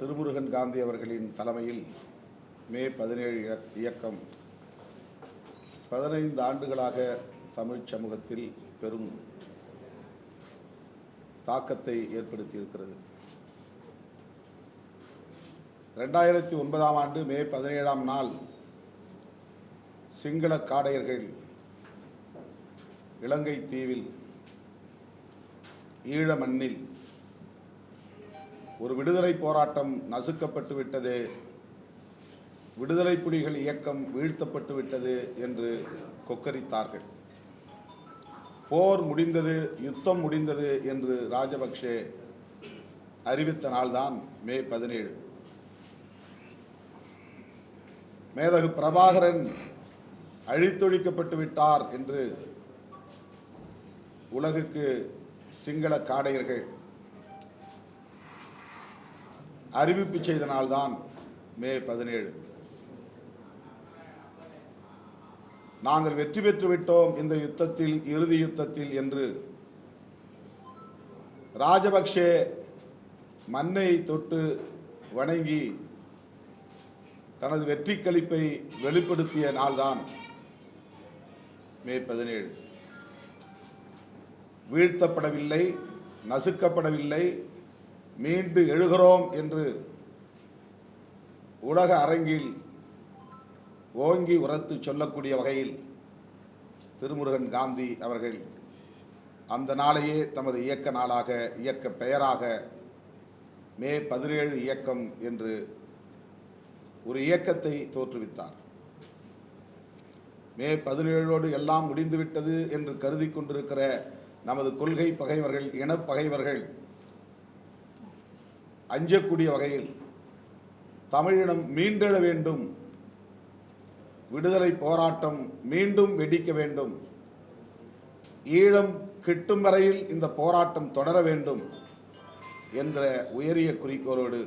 திருமுருகன் காந்தி அவர்களின் தலைமையில் மே பதினேழு இயக்கம். பதினைந்து ஆண்டுகளாக தமிழ் சமூகத்தில் பெரும் தாக்கத்தை ஏற்படுத்தியிருக்கிறது. ரெண்டாயிரத்தி ஒன்பதாம் ஆண்டு மே பதினேழாம் நாள் சிங்கள காடையர்கள் இலங்கை தீவில் ஈழ மண்ணில் ஒரு விடுதலை போராட்டம் நசுக்கப்பட்டு விட்டது. விடுதலை புலிகள் இயக்கம் வீழ்த்தப்பட்டு விட்டது என்று கொக்கரித்தார்கள். போர் முடிந்தது யுத்தம் முடிந்தது என்று ராஜபக்சே அறிவித்த நாள்தான் மே பதினேழு. மேதகு பிரபாகரன் அழித்தொழிக்கப்பட்டு விட்டார் என்று உலகுக்கு சிங்கள காடையர்கள் அறிவிப்பு செய்த நாள்தான் மே பதினேழு. நாங்கள் வெற்றி பெற்று விட்டோம் இந்த யுத்தத்தில் இறுதி யுத்தத்தில் என்று ராஜபக்ஷே மண்ணை தொட்டு வணங்கி தனது வெற்றி களிப்பை வெளிப்படுத்திய நாள்தான் மே பதினேழு. வீழ்த்தப்படவில்லை நசுக்கப்படவில்லை மீண்டு எழுகிறோம் என்று உலக அரங்கில் ஓங்கி உரத்து சொல்லக்கூடிய வகையில் திருமுருகன் காந்தி அவர்கள் அந்த நாளையே தமது இயக்க நாளாக இயக்க பெயராக மே பதினேழு இயக்கம் என்று ஒரு இயக்கத்தை தோற்றுவித்தார். மே பதினேழோடு எல்லாம் முடிந்துவிட்டது என்று கருதி கொண்டிருக்கிற நமது கொள்கை பகைவர்கள் இனப்பகைவர்கள் அஞ்சக்கூடிய வகையில் தமிழினம் மீண்டெழ வேண்டும். விடுதலை போராட்டம் மீண்டும் வெடிக்க வேண்டும். ஈழம் கிட்டும் வரையில் இந்த போராட்டம் தொடர வேண்டும் என்ற உயரிய குறிக்கோளோடு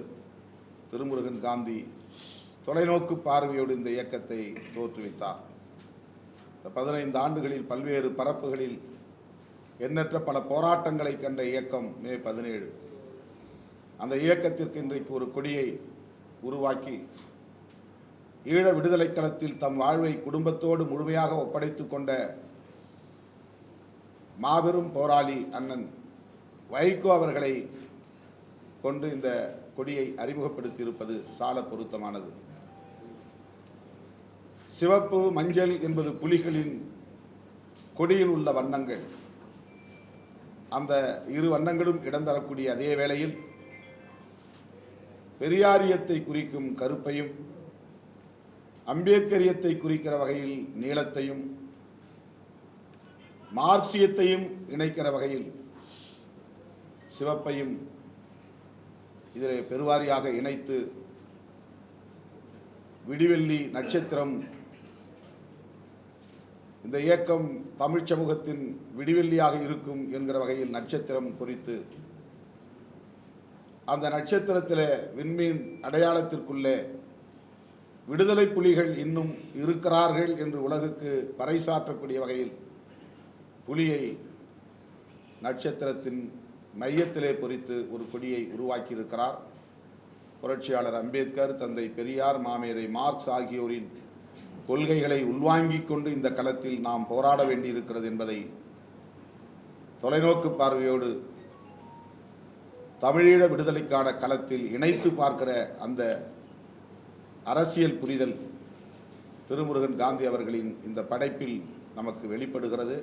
திருமுருகன் காந்தி தொலைநோக்கு பார்வையோடு இந்த இயக்கத்தை தோற்றுவித்தார். பதினைந்து ஆண்டுகளில் பல்வேறு பரப்புகளில் எண்ணற்ற பல போராட்டங்களை கண்ட இயக்கம் மே பதினேழு. அந்த இயக்கத்திற்கு இன்றைக்கு ஒரு கொடியை உருவாக்கி ஈழ விடுதலை களத்தில் தம் வாழ்வை குடும்பத்தோடு முழுமையாக ஒப்படைத்து கொண்ட மாபெரும் போராளி அண்ணன் வைகோ அவர்களை கொண்டு இந்த கொடியை அறிமுகப்படுத்தியிருப்பது சால பொருத்தமானது. சிவப்பு மஞ்சள் என்பது புலிகளின் கொடியில் உள்ள வண்ணங்கள். அந்த இரு வண்ணங்களும் இடம்பெறக்கூடிய அதே வேளையில் பெரியாரியத்தை குறிக்கும் கருப்பையும் அம்பேத்கரியத்தை குறிக்கிற வகையில் நீளத்தையும் மார்க்சியத்தையும் இணைக்கிற வகையில் சிவப்பையும் இதில் பெருவாரியாக இணைத்து விடிவெள்ளி நட்சத்திரம் இந்த இயக்கம் தமிழ்ச் சமூகத்தின் விடிவெள்ளியாக இருக்கும் என்கிற வகையில் நட்சத்திரம் குறித்து அந்த நட்சத்திரத்தில் விண்மீன் அடையாளத்திற்குள்ளே விடுதலை புலிகள் இன்னும் இருக்கிறார்கள் என்று உலகுக்கு பறைசாற்றக்கூடிய வகையில் புலியை நட்சத்திரத்தின் மையத்திலே பொறித்து ஒரு கொடியை உருவாக்கியிருக்கிறார். புரட்சியாளர் அம்பேத்கர் தந்தை பெரியார் மாமேதை மார்க்ஸ் ஆகியோரின் கொள்கைகளை உள்வாங்கிக் கொண்டு இந்த களத்தில் நாம் போராட வேண்டியிருக்கிறது என்பதை தொலைநோக்கு பார்வையோடு தமிழீழ விடுதலைக்கான களத்தில் இணைத்து பார்க்கிற அந்த அரசியல் புரிதல் திருமுருகன் காந்தி அவர்களின் இந்த படைப்பில் நமக்கு வெளிப்படுகிறது.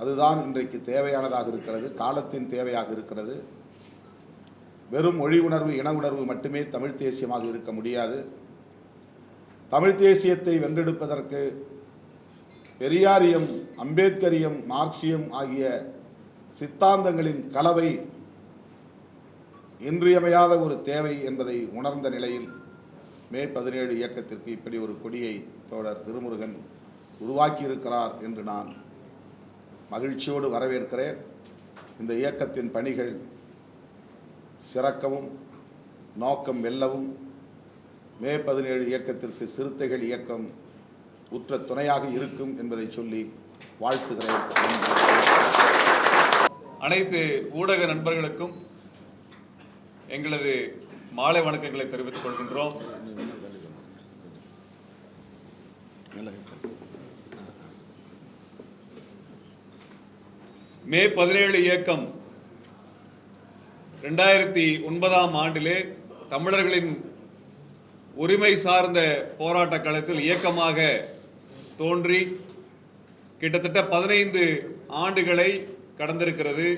அதுதான் இன்றைக்கு தேவையானதாக இருக்கிறது காலத்தின் தேவையாக இருக்கிறது. வெறும் மொழி உணர்வு இன உணர்வு மட்டுமே தமிழ் தேசியமாக இருக்க முடியாது. தமிழ் தேசியத்தை வென்றெடுப்பதற்கு பெரியாரியம் அம்பேத்கரியம் மார்க்சியம் ஆகிய சித்தாந்தங்களின் கலவை இன்றியமையாத ஒரு தேவை என்பதை உணர்ந்த நிலையில் மே பதினேழு இயக்கத்திற்கு இப்படி ஒரு கொடியை தோழர் திருமுருகன் உருவாக்கியிருக்கிறார் என்று நான் மகிழ்ச்சியோடு வரவேற்கிறேன். இந்த இயக்கத்தின் பணிகள் சிறக்கவும் நோக்கம் வெல்லவும் மே பதினேழு இயக்கத்திற்கு சிறுத்தைகள் இயக்கம் உற்ற துணையாக இருக்கும் என்பதை சொல்லி வாழ்த்துகிறேன். அனைத்து ஊடக நண்பர்களுக்கும் எங்களது மாலை வணக்கங்களை தெரிவித்துக் கொள்கின்றோம். மே பதினேழு இயக்கம் ரெண்டாயிரத்தி ஒன்பதாம் ஆண்டிலே தமிழர்களின் உரிமை சார்ந்த போராட்ட களத்தில் இயக்கமாக தோன்றி கிட்டத்தட்ட பதினைந்து ஆண்டுகளை கடந்திருக்கிறது.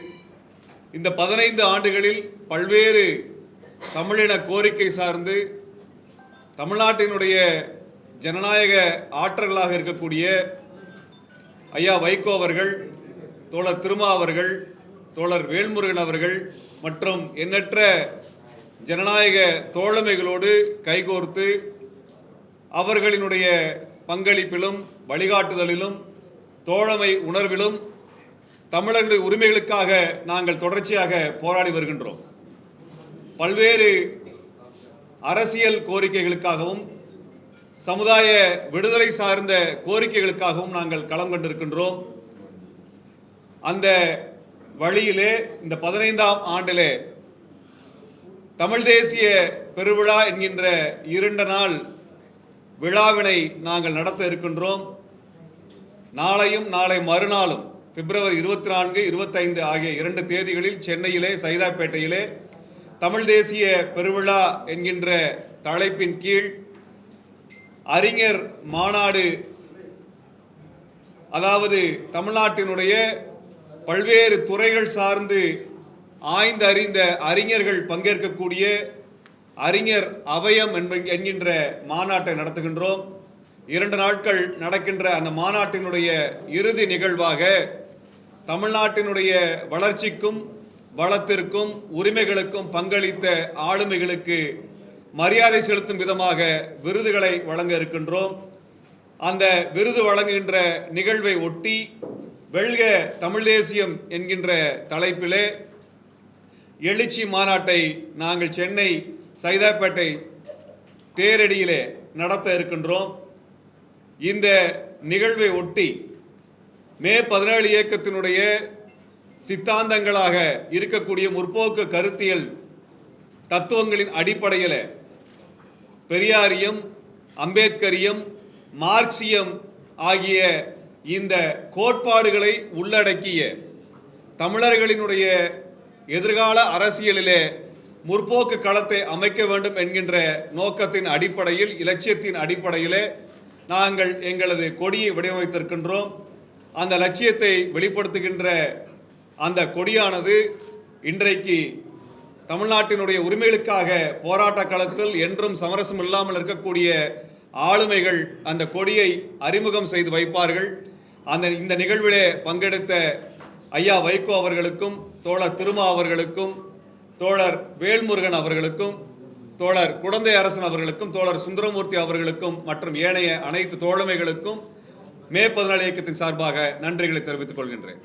இந்த பதினைந்து ஆண்டுகளில் பல்வேறு தமிழின கோரிக்கை சார்ந்து தமிழ்நாட்டினுடைய ஜனநாயக ஆற்றல்களாக இருக்கக்கூடிய ஐயா வைகோ அவர்கள் தோழர் திருமா அவர்கள் தோழர் வேல்முருகன் அவர்கள் மற்றும் எண்ணற்ற ஜனநாயக தோழமைகளோடு கைகோர்த்து அவர்களினுடைய பங்களிப்பிலும் வழிகாட்டுதலிலும் தோழமை உணர்விலும் தமிழர்களுடைய உரிமைகளுக்காக நாங்கள் தொடர்ச்சியாக போராடி வருகின்றோம். பல்வேறு அரசியல் கோரிக்கைகளுக்காகவும் சமுதாய விடுதலை சார்ந்த கோரிக்கைகளுக்காகவும் நாங்கள் களம் கண்டிருக்கின்றோம். அந்த வழியிலே இந்த பதினைந்தாம் ஆண்டிலே தமிழ் தேசிய பெருவிழா என்கின்ற இரண்டு நாள் விழாவினை நாங்கள் நடத்த இருக்கின்றோம். நாளையும் நாளை மறுநாளும் பிப்ரவரி இருபத்தி நான்கு இருபத்தைந்து ஆகிய இரண்டு தேதிகளில் சென்னையிலே சைதாப்பேட்டையிலே தமிழ் தேசிய பெருவிழா என்கின்ற தலைப்பின் கீழ் அறிஞர் மாநாடு அதாவது தமிழ்நாட்டினுடைய பல்வேறு துறைகள் சார்ந்து ஆய்ந்து அறிந்த அறிஞர்கள் பங்கேற்கக்கூடிய அறிஞர் அவயம் என்ப- என்கின்ற மாநாட்டை நடத்துகின்றோம். இரண்டு நாட்கள் நடக்கின்ற அந்த மாநாட்டினுடைய இறுதி நிகழ்வாக தமிழ்நாட்டினுடைய வளர்ச்சிக்கும் வளத்திற்கும் உரிமைகளுக்கும் பங்களித்த ஆளுமைகளுக்கு மரியாதை செலுத்தும் விதமாக விருதுகளை வழங்க இருக்கின்றோம். அந்த விருது வழங்குகின்ற நிகழ்வை ஒட்டி வெல்க தமிழ் தேசியம் என்கின்ற தலைப்பிலே எழுச்சி மாநாட்டை நாங்கள் சென்னை சைதாப்பேட்டை தேரடியிலே நடத்த இருக்கின்றோம். இந்த நிகழ்வை ஒட்டி மே பதினேழு இயக்கத்தினுடைய சித்தாந்தங்களாக இருக்கக்கூடிய முற்போக்கு கருத்தியல் தத்துவங்களின் அடிப்படையில் பெரியாரியம் அம்பேத்கரியம் மார்க்சியம் ஆகிய இந்த கோட்பாடுகளை உள்ளடக்கிய தமிழர்களினுடைய எதிர்கால அரசியலிலே முற்போக்கு களத்தை அமைக்க வேண்டும் என்கின்ற நோக்கத்தின் அடிப்படையில் இலட்சியத்தின் அடிப்படையிலே நாங்கள் எங்களது கொடியை வடிவமைத்திருக்கின்றோம். அந்த லட்சியத்தை வெளிப்படுத்துகின்ற அந்த கொடியானது இன்றைக்கு தமிழ்நாட்டினுடைய உரிமைகளுக்காக போராட்ட களத்தில் என்றும் சமரசம் இல்லாமல் இருக்கக்கூடிய ஆளுமைகள் அந்த கொடியை அறிமுகம் செய்து வைப்பார்கள். அந்த இந்த நிகழ்விலே பங்கெடுத்த ஐயா வைகோ அவர்களுக்கும் தோழர் திருமா அவர்களுக்கும் தோழர் வேல்முருகன் அவர்களுக்கும் தோழர் குடந்தை அரசன் அவர்களுக்கும் தோழர் சுந்தரமூர்த்தி அவர்களுக்கும் மற்றும் ஏனைய அனைத்து தோழமைகளுக்கும் மே பதினாலு இயக்கத்தின் சார்பாக நன்றிகளை தெரிவித்துக் கொள்கின்றேன்.